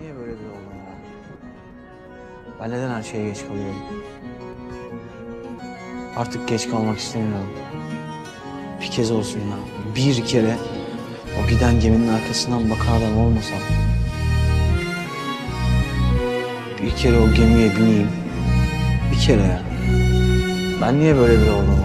Niye böyle bir oldum ya? Ben neden her şeye geç kalıyorum? Artık geç kalmak istemiyorum. Bir kez olsun ya. Bir kere o giden geminin arkasından bakan adam olmasam. Bir kere o gemiye bineyim. Bir kere ya. Ben niye böyle bir oldum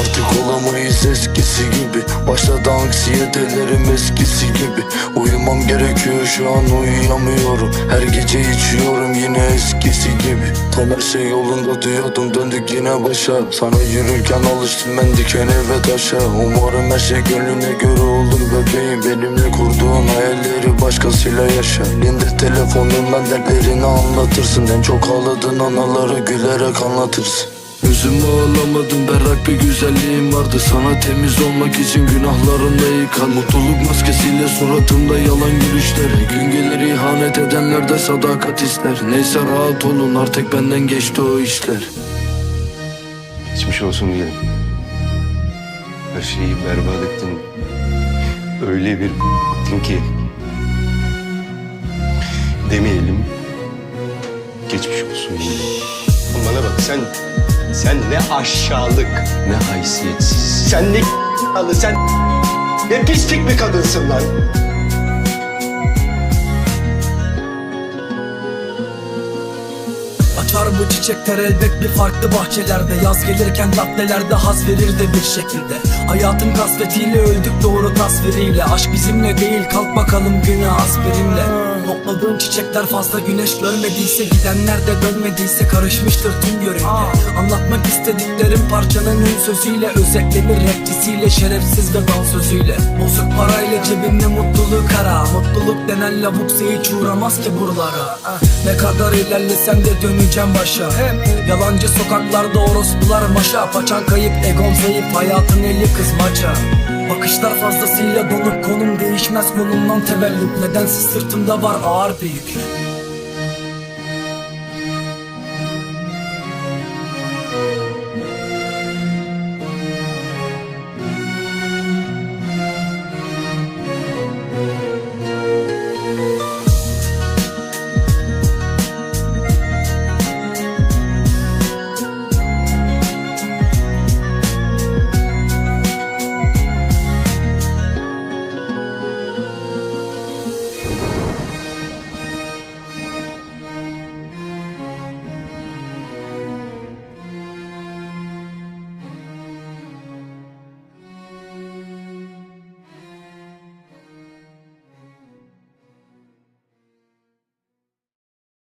Artık olamayız eskisi gibi. Başladı anksiyetelerim eskisi gibi. Uyumam gerekiyor şu an uyuyamıyorum. Her gece içiyorum yine eskisi gibi. Tam her şey yolunda diyordum döndük yine başa. Sana yürürken alıştım ben dikene ve taşa. Umarım her şey gönlüne göre olur bebeğim. Benimle kurduğun hayalleri başkasıyla yaşa. Elinde telefonundan dertlerini anlatırsın. En çok ağladığın anaları gülerek anlatırsın Yüzümü ağlamadım berrak bir güzelliğim vardı Sana temiz olmak için günahlarımla yıkan Mutluluk maskesiyle suratımda yalan gülüşler Gün gelir ihanet edenler de sadakat ister Neyse rahat olun artık benden geçti o işler Geçmiş olsun diyelim. Her şeyi berbat ettin. Öyle bir ettin ki. Demeyelim. Geçmiş olsun diyelim. Bana bak sen, sen ne aşağılık, ne haysiyetsiz. Sen ne alı, sen ne pislik bir kadınsın lan. Bu çiçekler elbet bir farklı bahçelerde. Yaz gelirken latlelerde haz verir de bir şekilde. Hayatın kasvetiyle öldük doğru tasviriyle. Aşk bizimle değil kalk bakalım güne aspirinle. Topladığın çiçekler fazla güneş görmediyse Gidenler de dönmediyse karışmıştır tüm yörünge. Anlatmak istediklerim parçanın ün sözüyle Özetlenir rapçisiyle şerefsiz ve dansözüyle Bozuk parayla cebinde mutluluk ara. Mutluluk denen lavuksa hiç uğramaz ki buralara Ne kadar ilerlesem de döneceğim başa. Yalancı sokaklarda orospular maşa. Paçan kayıp egon zayıf hayatın eli kızmaca Bakışlar fazlasıyla donuk konum değişmez. Konumdan tevellüt Nedense sırtımda var ağır bir yük